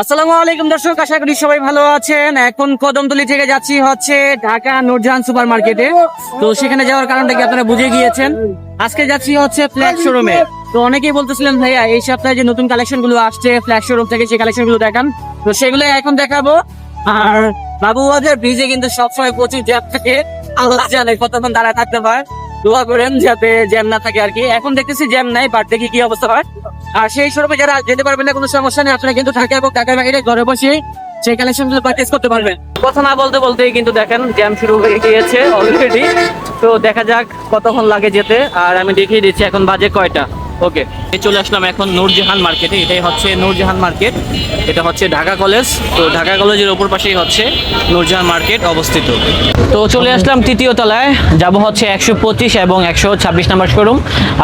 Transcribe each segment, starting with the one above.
আসসালামু আলাইকুম দর্শক, আশা করি সবাই ভালো আছেন। এখন কদমতলি থেকে যাচ্ছি হচ্ছে ঢাকা নূরজাহান সুপার মার্কেটে তো সেখানে যাওয়ার কারণটা কি আপনারা বুঝে গিয়েছেন? আজকে যাচ্ছি হচ্ছে ফ্ল্যাগ শোরুমে তো অনেকেই বলতেছিলেন, ভাইয়া, এই সপ্তাহে যে নতুন কালেকশনগুলো আসছে ফ্ল্যাগ শোরুম থেকে সেই কালেকশনগুলো দেখান। তো সেগুলো এখন দেখাবো। আর বাবু বাবুবাজার ব্রিজে কিন্তু সবসময় প্রচুর জ্যাপ থাকে। আল্লাহ জানে কতক্ষণ দাঁড়ায় থাকতে হয়। দোয়া করেন যাতে জ্যাম না থাকে আর কি। এখন দেখতেছি জ্যাম নাই বাট দেখি কি অবস্থা হয়। আর সেই স্বরূপে যারা যেতে পারবেন না, কোনো সমস্যা নেই, আপনারা কিন্তু থাকে এবং টাকা বাইরে ঘরে বসে সেই কালেকশনগুলো পারচেস করতে পারবেন। কথা না বলতে বলতেই কিন্তু দেখেন, জ্যাম শুরু হয়ে গিয়েছে অলরেডি তো দেখা যাক কতক্ষণ লাগে যেতে, আর আমি দেখিয়ে দিচ্ছি এখন বাজে কয়টা। ওকে চলে আসলাম এখন নূরজাহান মার্কেটে এটাই হচ্ছে নূরজাহান মার্কেট এটা হচ্ছে ঢাকা কলেজ তো ঢাকা কলেজের ওপর পাশেই হচ্ছে নূরজাহান মার্কেট অবস্থিত। তো চলে আসলাম তৃতীয় তলায় যাব হচ্ছে একশো পঁচিশ এবং একশো ছাব্বিশ নাম্বার শোরুম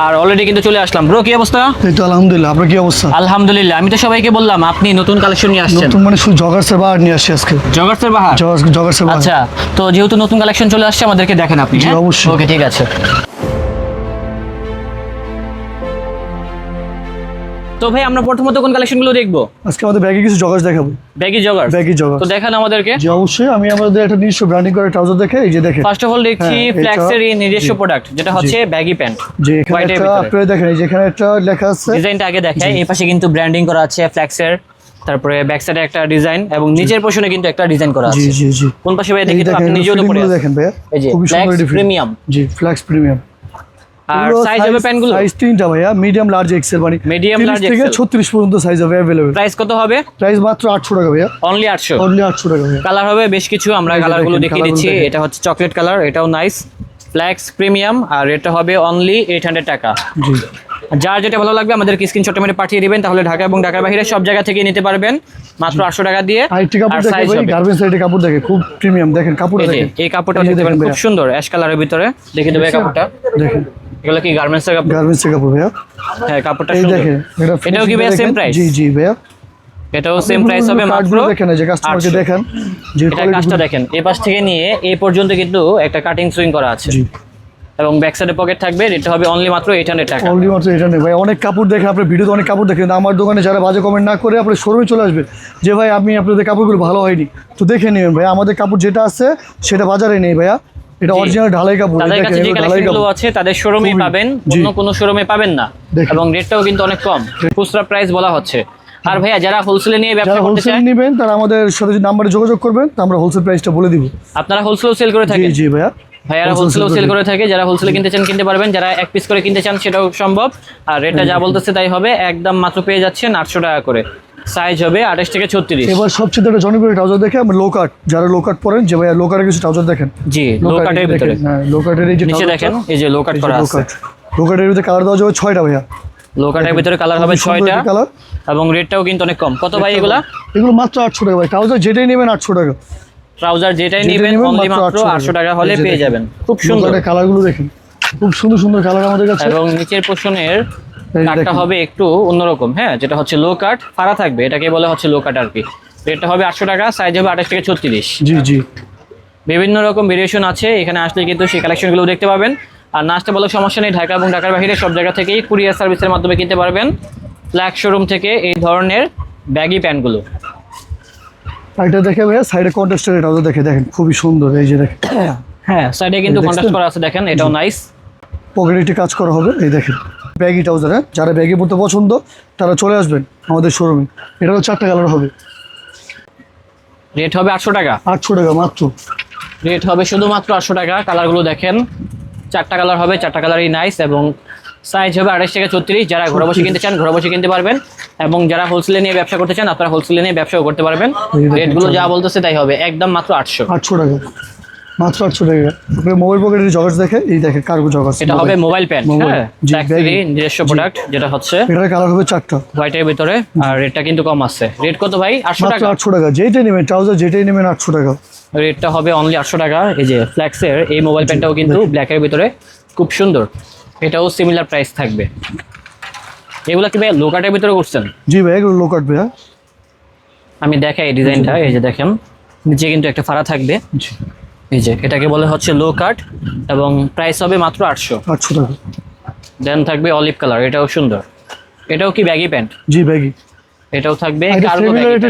আর অলরেডি কিন্তু চলে আসলাম। ব্রো কি অবস্থা? এই তো আলহামদুলিল্লাহ আপনার কি অবস্থা? আলহামদুলিল্লাহ আমি তো সবাইকে বললাম আপনি নতুন কালেকশন নিয়ে আসছেন। নতুন মানে শুধু জগার্সের বার নিয়ে আসছি আজকে। জগার্সের বাহার? জগার্সের বার আচ্ছা তো যেহেতু নতুন কালেকশন চলে আসছে আমাদেরকে দেখেন আপনি হ্যাঁ? অবশ্যই। ওকে ঠিক আছে। তো ভাই আমরা প্রথমত কোন কালেকশনগুলো দেখব? আজকে আমাদের ব্যাগে কিছু জগার্স দেখাবো। ব্যাগি জগার ব্যাগি জগার্স তো দেখান আমাদেরকে। যে অবশ্যই। আমি আমাদের একটা নিজস্ব ব্র্যান্ডিং করে ট্রাউজার দেখে এই যে দেখেন। ফার্স্ট অফ অল দেখছি ফ্ল্যাক্সের নিজস্ব প্রোডাক্ট যেটা হচ্ছে ব্যাগি প্যান্ট যে এখানে একটা আপনারা দেখেন এই যে এখানে একটা লেখা আছে। ডিজাইনটা আগে দেখাই। এই পাশে কিন্তু ব্র্যান্ডিং করা আছে ফ্ল্যাক্সের তারপরে ব্যাক সাইডে একটা ডিজাইন এবং নিচের পোর্শনে কিন্তু একটা ডিজাইন করা আছে। জি জি। জি কোন পাশে ভাই দেখি আপনি নিজেও তো পরে দেখেন ভাইয়া। এই যে প্রিমিয়াম জি ফ্ল্যাক্স প্রিমিয়াম আর সাইজ হবে প্যান্টগুলো সাইজ তিনটা ভাইয়া মিডিয়াম লার্জ এক্সেল মানে Medium, 30 large, থেকে XL 36 পর্যন্ত সাইজ হবে अवेलेबल প্রাইস কত হবে প্রাইস মাত্র 800 টাকা ভাইয়া অনলি আটশো অনলি 800 টাকা ভাইয়া কালার হবে বেশ কিছু আমরা এই যে কালারগুলো দেখেন, দেখিয়ে দিচ্ছি colourগুলো দেখেন। এটা হচ্ছে চকলেট কালার এটাও নাইস ফ্ল্যাক্স প্রিমিয়াম আর এটা হবে অনলি এইট হান্ড্রেড টাকা জি যার যেটা ভালো লাগবে আমাদেরকে স্ক্রিনশটে মেরে পাঠিয়ে দিবেন তাহলে ঢাকা এবং ঢাকার বাইরে সব জায়গা থেকে নিতে পারবেন মাত্র আটশো টাকা দিয়ে আরেকটি কাপড় আর দেখেন সাইজ ভাই হবে গার্মেন্টস সাইডে কাপড় দেখে খুব প্রিমিয়াম দেখেন কাপড় এই যে, দেখেন এই কাপড়টা এই যে দেখতে পারেন দেখেন খুব ভাইয়া। সুন্দর অ্যাশ কালারের ভিতরে দেখে দেবে এই কাপড়টা দেখেন এগুলো কি গার্মেন্টস এর কাপড়? গার্মেন্টস এর কাপড় ভাইয়া। হ্যাঁ কাপড়টা এই দেখেন এটা এটাও কি ভাইয়া সেম প্রাইস জি জি ভাইয়া। এটাও সেম প্রাইস হবে মাত্র দেখেন যে কাস্টমারকে দেখেন যে কাজটা দেখেন এই পাশ থেকে নিয়ে এই পর্যন্ত কিন্তু একটা কাটিং সুইং করা আছে। জি। এবং ব্যাক সাইডে পকেট থাকবে এটা হবে অনলি মাত্র এইট হান্ড্রেড টাকা। অনলি মাত্র এটা নেই ভাই অনেক কাপড় দেখে আপনার ভিডিওতে অনেক কাপড় দেখেন আমার দোকানে যারা বাজে কমেন্ট না করে আপনার শোরুমে চলে আসবেন যে ভাই আপনি আপনাদের কাপড়গুলো ভালো হয়নি তো দেখে নেবেন ভাই। আমাদের কাপড় যেটা আছে সেটা বাজারে নেই ভাইয়া। এটা অরিজিনাল ঢালাই কাপড় তাদের কাছে যে কালেকশনগুলো আছে তাদের শোরুমে পাবেন অন্য কোনো শোরুমে পাবেন না। এবং রেটটাও কিন্তু অনেক কম খুচরা প্রাইস বলা হচ্ছে। আর ভাইয়া যারা হোলসেলে নিয়ে ব্যবসা করতে হোলসেল চায় নেবেন তারা আমাদের সাথে নাম্বারে যোগাযোগ করবেন তা আমরা হোলসেল প্রাইসটা বলে দিব। আপনারা হোলসেলও সেল করে থাকেন? জি ভাইয়া। ভাইয়ারা হোলসেলও সেল করে করে থাকে যারা হোলসেলে কিনতে চান কিনতে পারবেন। যারা এক পিস করে কিনতে চান সেটাও সম্ভব। আর রেটটা যা বলতেছে তাই হবে একদম মাত্র পেয়ে যাচ্ছেন আটশো টাকা করে। সাইজ হবে আঠাশ থেকে ছত্রিশ। এবার সবচেয়ে একটা জনপ্রিয় ট্রাউজার দেখে আমরা লো কাট যারা লো কাট পরেন যে ভাইয়া লো কাটের কিছু ট্রাউজার দেখেন? জি লো কাটের ভিতরে হ্যাঁ লো কাটের এই যে নিচে দেখেন এই যে লো কাট করা আছে। cut। লো কাটের ভিতরে কালার দেওয়া যাবে ছয়টা ভাইয়া। লো কাটের ভিতরে কালার হবে ছয়টা colour। এবং রেটটাও কিন্তু অনেক কম। কত ভাই এগুলা? এগুলো মাত্র আটশো টাকা ভাই। ট্রাউজার যেটাই নেবেন আটশো টাকা। ট্রাউজার যেটাই নেবেন অনলি মাত্র মাত্র 800 আটশো টাকা। হলে পেয়ে যাবেন। খুব সুন্দর কালারগুলো দেখেন। খুব সুন্দর সুন্দর কালার আমাদের কাছে। এবং নিচের পোর্শনের কাটটা হবে একটু অন্যরকম হ্যাঁ যেটা হচ্ছে লো কাট ফাড়া থাকবে এটাকে বলে হচ্ছে লো কাট আর কি রেটটা হবে আটশো টাকা সাইজ হবে আঠাশ থেকে ছত্রিশ। জি জি। বিভিন্ন রকম ভেরিয়েশন আছে এখানে আসলে কিন্তু সেই কালেকশনগুলো দেখতে পাবেন। আর না আসতে বলে সমস্যা নেই ঢাকা এবং ঢাকার বাইরে সব জায়গা থেকেই কুরিয়ার সার্ভিসের মাধ্যমে কিনতে পারবেন। ফ্ল্যাগ শোরুম থেকে এই ধরনের ব্যাগি প্যান্টগুলো এটা দেখে ভাইয়া সাইডে কন্টেস্টের ট্রাউজার দেখে দেখেন খুবই সুন্দর এই যে দেখেন। হ্যাঁ সাইডে কিন্তু? কন্ট্রাস্ট করা আছে দেখেন এটাও নাইস পকেটে কাজ করা হবে এই দেখেন। ব্যাগি ট্রাউজার হ্যাঁ? যারা ব্যাগি পড়তে পছন্দ তারা চলে আসবেন আমাদের শোরুমে এটাও চারটা কালার হবে। রেট হবে আটশো টাকা। আটশো টাকা মাত্র। রেট হবে শুধুমাত্র আটশো টাকা। কালারগুলো দেখেন। চারটা কালার হবে চারটা কালারই নাইস এবং সাইজ হবে আড়াইশ থেকে ছত্রিশ। যারা ঘরে বসে কিনতে চান ঘরে বসে কিনতে পারবেন এবং যারা হোলসেলে নিয়ে ব্যবসা করতে চান আপনারা হোলসেলে নিয়ে ব্যবসাও করতে পারবেন। রেটগুলো যা বলতেছে তাই হবে একদম মাত্র আটশো। আটশো টাকা। মাত্র আটশো টাকা আপনার মোবাইল পকেটের জগার্স দেখে এই দেখেন কার্গো জগার্স এটা হবে মোবাইল প্যান্ট হ্যাঁ। নিজস্ব প্রোডাক্ট যেটা হচ্ছে এটার কালার হবে চারটা। হোয়াইটের ভিতরে আর রেটটা কিন্তু কম আছে। রেট কত ভাই? আটশো টাকা। আটশো টাকা। যেটাই নেবেন ট্রাউজার যেটাই নেবেন আটশো টাকা। রেটটা হবে অনলি আটশো টাকা। এই যে ফ্ল্যাক্সের এই মোবাইল প্যান্টটাও কিন্তু ব্ল্যাকের ভিতরে খুব সুন্দর। এটাও সিমিলার প্রাইস থাকবে। এগুলো কি ভাই লোকাটের ভিতরে করছেন? জি ভাই এগুলো লো কাট ভাইয়া। আমি দেখাই এই ডিজাইনটা এই যে দেখেন। নিচে কিন্তু একটা ফাড়া থাকবে। এই যে এটাকে বলে হচ্ছে লো কাট এবং প্রাইস হবে মাত্র আটশো। আটশো টাকা। দেন থাকবে অলিভ কালার এটাও সুন্দর। এটাও কি ব্যাগি প্যান্ট জি ব্যাগি এটাও থাকবে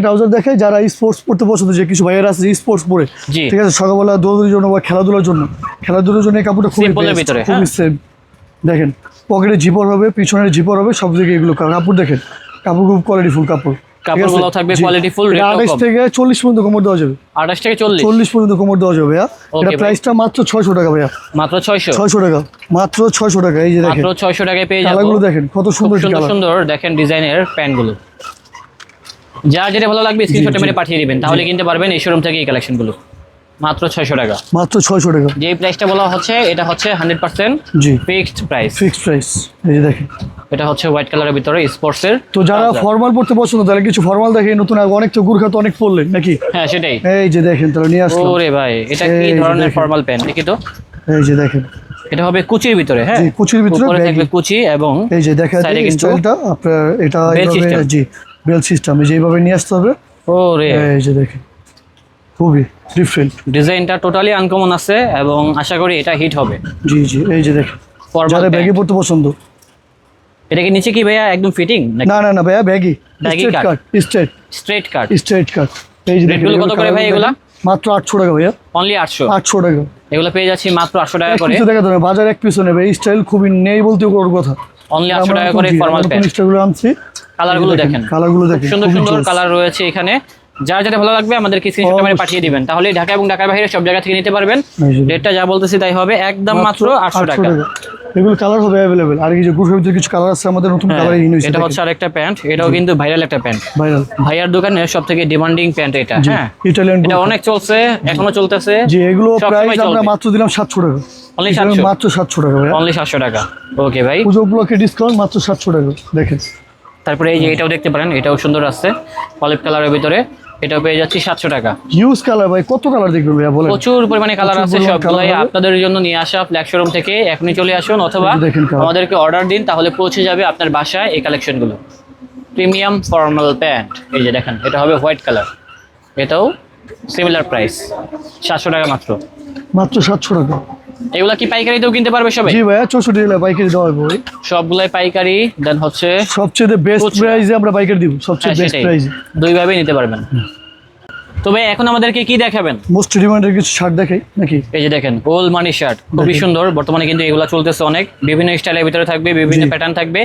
ট্রাউজার দেখায় যারা স্পোর্টস পড়তে পছন্দ যে কিছু ভাইয়েরা আছে স্পোর্টস পরে। ঠিক আছে সকালবেলা দৌড়ের জন্য বা খেলাধুলার জন্য। খেলাধুলার জন্য এই কাপড়টা খুবই ভিতরে, খুবই হ্যাঁ। সেম দেখেন পকেটে জিপার হবে পিছনের জিপার হবে সব দিকে এগুলো কাপড় দেখেন। কাপড় খুব কোয়ালিটিফুল কাপড়। ঠিক আছে? কাপড়গুলো থাকবে qualityful, এটা rate 28 থেকে চল্লিশ পর্যন্ত কোমর দেওয়া যাবে। আঠাশ থেকে চল্লিশ? চল্লিশ পর্যন্ত কোমর দেওয়া যাবে ভাইয়া। এটা প্রাইসটা মাত্র ছয়শো টাকা ভাইয়া। মাত্র ছয়শো? ছয়শো টাকা। মাত্র ছয়শো টাকা এই যে দেখেন। মাত্র ছয়শো টাকায় পেয়ে যাব। কালারগুলো দেখেন কত সুন্দর সুন্দর সুন্দর দেখেন ডিজাইনের প্যান্টগুলো। যার যেটা ভালো লাগবে স্ক্রিনশটে। মেরে পাঠিয়ে দিবেন তাহলে কিনতে পারবেন এই শোরুম থেকে এই কালেকশনগুলো মাত্র ছয়শো টাকা। মাত্র ছয়শো টাকা। যে প্রাইসটা বলা হচ্ছে এটা হচ্ছে হান্ড্রেড পার্সেন্ট জি। ফিক্সড প্রাইস ফিক্সড প্রাইস এই যে দেখেন। এটা হচ্ছে হোয়াইট কালারের ভিতরে স্পোর্টসের তো যারা ফর্মাল পড়তে পছন্দ তাহলে কিছু ফর্মাল দেখে নতুন অনেক তো গুর্খা তো অনেক পড়লেন নাকি? হ্যাঁ সেটাই। এই যে দেখেন তাহলে নিয়ে আসলাম। ওরে ভাই এটা কি ধরনের ফর্মাল প্যান্ট দেখি তো। এই যে দেখেন। এটা হবে কুচির ভিতরে হ্যাঁ? কুচির ভিতরে উপরে থাকবে কুচি এবং এই যে দেখা Side এ যায় কিছু ইনস্টলটা আপনার এটা এইভাবে জি বেল সিস্টেম যেভাবে নিয়ে আসতে হবে। ওরে। এই যে দেখেন। খুবই ডিফারেন্ট ডিজাইনটা টোটালি আনকমন আছে এবং আশা করি এটা হিট হবে। জি জি এই যে দেখেন। যারা ব্যাগে পড়তে পছন্দ এটা কি নিচে কি ভাইয়া একদম ফিটিং না না না ভাইয়া baggy straight cut straight straight cut straight cut এই যে দেখেন, কত করে ভাই এগুলা? মাত্র আটশো টাকা ভাইয়া। অনলি আটশো। আটশো টাকা। এগুলো পেয়ে যাচ্ছি মাত্র আটশো টাকা করে। পিছু দেখা যাবে বাজার এক পিছু নেবে এই স্টাইল খুবই নেই বলতেও কোনো কথা। অনলি আটশো টাকা করে ফর্মাল প্যান্ট স্টাইলগুলো আনছি কালারগুলো দেখেন কালারগুলো দেখেন সুন্দর সুন্দর কালার রয়েছে এখানে। যার যেটা ভালো লাগবে আমাদেরকে স্ক্রিনশট মেরে অবশ্যই। পাঠিয়ে দিবেন। তাহলে ঢাকা এবং ঢাকার বাইরে সব জায়গা থেকে নিতে পারবেন। রেটটা যা বলতেছি তাই হবে একদম মাত্র আটশো টাকা। এগুলো কালার হবে অ্যাভেলেবেল আর এই যে গ্রুপের কিছু কালার আছে আমাদের নতুন কালার ইন হয়েছে এটা হচ্ছে আরেকটা প্যান্ট এটাও কিন্তু ভাইরাল একটা প্যান্ট ভাইরাল ভাইয়ার দোকানে সব থেকে ডিমান্ডিং প্যান্ট এটা হ্যাঁ? ইটালিয়ান এটা অনেক চলছে এখনও চলতেছে। যে এগুলো প্রাইস আমরা মাত্র দিলাম সাতশো টাকা। Only এটা 700? মাত্র সাতশো টাকা ভাইয়া। অনলি সাতশো টাকা। ওকে ভাই। পুজো উপলক্ষে ডিসকাউন্ট মাত্র সাতশো টাকা। দেখেন। তারপরে এই যে এটাও দেখতে পারেন এটাও সুন্দর আছে অলিভ কালারের ভিতরে। এটাও পেয়ে যাচ্ছি সাতশো টাকা। ইউজ কালার ভাই কত কালার দেখবেন ভাইয়া বলেন। প্রচুর পরিমাণে কালার আছে সবগুলাই। আপনাদের জন্য নিয়ে আসা ফ্ল্যাগ শোরুম থেকে। এখনই চলে আসুন অথবা। আমাদেরকে অর্ডার দিন তাহলে পৌঁছে যাবে আপনার বাসায় এই কালেকশনগুলো প্রিমিয়াম ফর্মাল প্যান্ট এই যে দেখেন এটা হবে হোয়াইট কালার এটাও সিমিলার প্রাইস সাতশো টাকা মাত্র। মাত্র সাতশো টাকা। এগুলা কি পাইকারিতেও কিনতে পারবে সবাই? জি ভাইয়া চৌষট্টি জেলা পাইকারি দেওয়া হবে ভাই। সবগুলাই পাইকারি দেন হচ্ছে সবচেয়ে বেস্ট প্রাইসে আমরা পাইকারি দিব সবচেয়ে বেস্ট প্রাইসে দুই ভাবে নিতে পারবেন। তো ভাই এখন আমাদেরকে কি দেখাবেন? মোস্ট ডিমান্ডের কিছু শার্ট দেখাই নাকি? এই যে দেখেন ওল মানি শার্ট খুবই সুন্দর। বর্তমানে কিন্তু এগুলো চলতেছে অনেক। বিভিন্ন স্টাইলের ভিতরে থাকবে বিভিন্ন প্যাটার্ন থাকবে।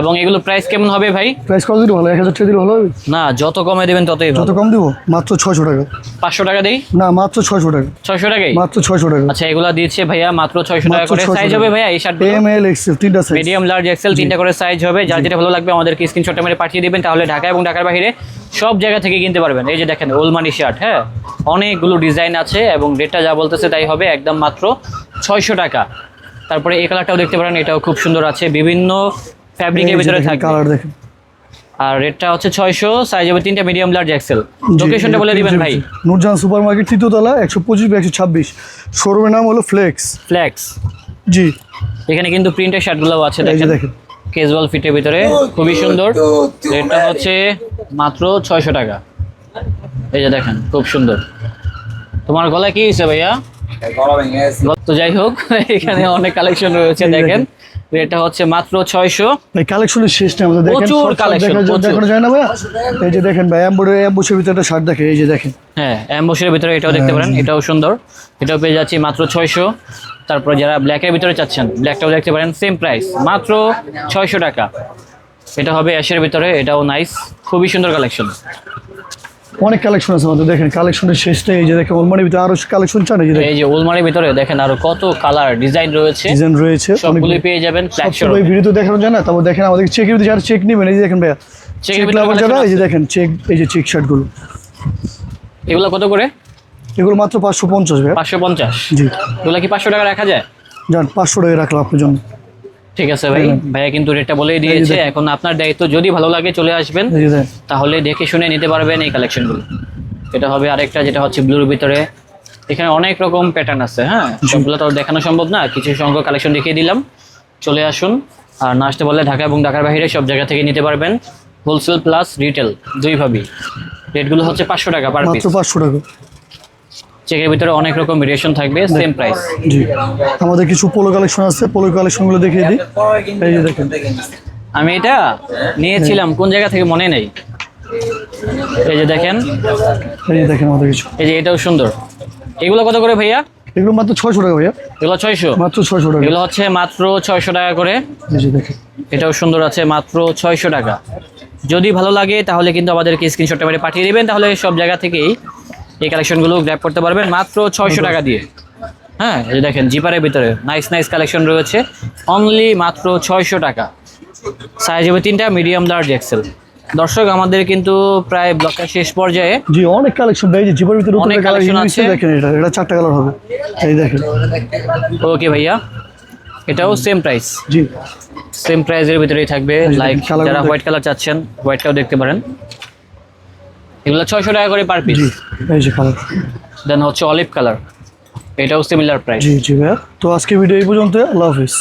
এবং এগুলো প্রাইস কেমন হবে ভাই? প্রাইস কত দিলে ভালো? এক হাজার টাকা দিলে ভালো হবে? না যত কমে দেবেন ততই যত কম দিব মাত্র ছয়শো টাকা। পাঁচশো টাকা দেই? না মাত্র ছয়শো টাকা। ছয়শো টাকাই মাত্র ছয়শো টাকা। আচ্ছা এগুলো দিচ্ছে ভাইয়া মাত্র ছয়শো টাকা করে সাইজ হবে ভাইয়া এই শার্ট এম এল এক্সেল তিনটা সাইজ মিডিয়াম লার্জ এক্সেল তিনটা করে সাইজ হবে। যার যেটা ভালো লাগবে আমাদেরকে স্ক্রিনশটটা মেরে পাঠিয়ে দিবেন। তাহলে ঢাকা এবং ঢাকার বাইরে সব জায়গা থেকে কিনতে পারবেন। এই যে দেখেন ওলমানি শার্ট হ্যাঁ অনেকগুলো ডিজাইন আছে এবং রেটটা যা বলতেছে তাই হবে একদম মাত্র ছয়শো টাকা তারপরে এই কালারটাও দেখতে পারেন এটাও খুব সুন্দর আছে বিভিন্ন ফ্যাব্রিকের ভিতরে দেখেন আর রেটটা হচ্ছে ছয়শো সাইজ হবে তিনটা মিডিয়াম লার্জ এক্সেল লোকেশনটা বলে দিবেন ভাই নুরজাহান সুপার মার্কেট তৃতীয়তলা একশো পঁচিশ বা একশো ছাব্বিশ শোরুমের নাম হলো ফ্লেক্স ফ্ল্যাক্স জি এখানে কিন্তু প্রিন্টের শার্টগুলোও আছে দেখেন ক্যাজুয়াল ফিটের ভিতরে খুবই সুন্দর রেটটা হচ্ছে মাত্র ছয়শো টাকা এই যে দেখেন খুব সুন্দর। তোমার গলা কি হয়েছে ভাইয়া? তো যাই হোক এখানে অনেক কালেকশন রয়েছে দেখেন। রেটটা হচ্ছে মাত্র ছয়শো। কালেকশনের শেষ নেই আমাদের দেখেন প্রচুর সব শার্ট collection, দেখা যায়- প্রচুর। দেখানো যায় না ভাই এই যে দেখেন ভাই ভিতরে একটা শার্ট দেখে এই যে দেখেন। হ্যাঁ অ্যাম্বসের ভিতরে এটাও দেখতে পারেন এটাও সুন্দর। এটাও পেয়ে যাচ্ছি মাত্র ছয়শো। তারপর যারা ব্ল্যাকের ভিতরে চাচ্ছেন ব্ল্যাকটাও দেখতে পারেন সেম প্রাইস মাত্র ছয়শো টাকা। এটা হবে অ্যাশের ভিতরে এটাও নাইস খুবই সুন্দর কালেকশন অনেক কালেকশন আছে আমাদের দেখেন কালেকশনের শেষ নেই এই যে দেখেন অলমারির ভিতরে আরও কালেকশন চান এই যে এই যে ওলমারির ভিতরে দেখেন আরও কত কালার ডিজাইন রয়েছে। ডিজাইন রয়েছে সবগুলোই পেয়ে যাবেন ফ্ল্যাগ সব ভাই ভিডিও দেখানো যায় না তারপর দেখেন আমাদের চেকের ভিতরে যারা চেক নেবেন এই যে দেখেন ভাইয়া এর চেক লাভার যারা এই যে দেখেন চেক এই যে চেক শার্টগুলো এগুলো কত করে? এগুলো মাত্র পাঁচশো পঞ্চাশ ভাইয়া। পাঁচশো পঞ্চাশ। জি। এগুলো কি পাঁচশো টাকা রাখা যায়? যান পাঁচশো টাকা রাখলাম আপনার জন্য। ঠিক আছে ভাই। ভাইয়া কিন্তু রেটটা বলেই দিয়েছে। এখন আপনার দায়িত্ব যদি ভালো লাগে চলে আসবেন তাহলে দেখে শুনে নিতে পারবেন এই কালেকশনগুলো এটা হবে আরেকটা যেটা হচ্ছে ব্লুর ভিতরে। এখানে অনেক রকম প্যাটার্ন আছে হ্যাঁ? সবগুলো তো দেখানো সম্ভব না। কিছু সংখ্যক কালেকশন দেখিয়ে দিলাম। চলে আসুন। আর না আসতে বললে ঢাকা এবং ঢাকার বাইরে সব জায়গা থেকে নিতে পারবেন। হোলসেল প্লাস রিটেল দুইভাবেই রেটগুলো হচ্ছে পাঁচশো টাকা পার পিস মাত্র পাঁচশো টাকা। চেকের ভিতরে অনেক রকম ভেরিয়েশন থাকবে সেম প্রাইস জি। আমাদের কিছু পোলো কালেকশন আছে পোলো কালেকশনগুলো দেখিয়ে দিই। এই যে দেখেন। আমি এটা নিয়েছিলাম কোন জায়গা থেকে মনে নেই? এই যে দেখেন। এই যে দেখেন আমাদের কিছু। এই যে এটাও সুন্দর। এগুলো কত করে ভাইয়া? এগুলো মাত্র ছয়শো টাকা ভাইয়া। এগুলো ছয়শো? মাত্র ছয়শো টাকা। এগুলো হচ্ছে মাত্র ছয়শো টাকা করে। এই যে দেখেন। এটাও সুন্দর আছে মাত্র ছয়শো টাকা। যদি ভালো লাগে তাহলে কিন্তু আমাদেরকে স্ক্রিনশটটা মেরে পাঠিয়ে দেবেন তাহলে সব জায়গা থেকেই এই কালেকশনগুলো গ্র্যাব করতে পারবেন মাত্র ছয়শো টাকা দিয়ে। হ্যাঁ এই দেখেন জিপারের ভিতরে নাইস নাইস কালেকশন রয়েছে। অনলি মাত্র ছয়শো টাকা। সাইজ হবে তিনটা মিডিয়াম লার্জ এক্সেল দর্শক আমাদের কিন্তু প্রায় ব্লকের শেষ পর্যায়ে জি অনেক কালেকশন ভাই এই যে ভিতরে অনেক কালেকশন আছে। দেখেন এটা এটা চারটা কালার হবে। এই দেখেন। ওকে ভাইয়া। এটাও সেম প্রাইস জি। সেম প্রাইসের ভিতরেই থাকবে। লাইক যারা হোয়াইট কালার চাচ্ছেন হোয়াইটটাও দেখতে পারেন। এগুলো ছয়শো টাকা করে পার পিস এই যে কালার দেন হচ্ছে অলিভ কালার এটাও সিমিলার প্রাইস জি জি ভাইয়া। তো আজকে ভিডিও এই পর্যন্ত আল্লাহ হাফিজ।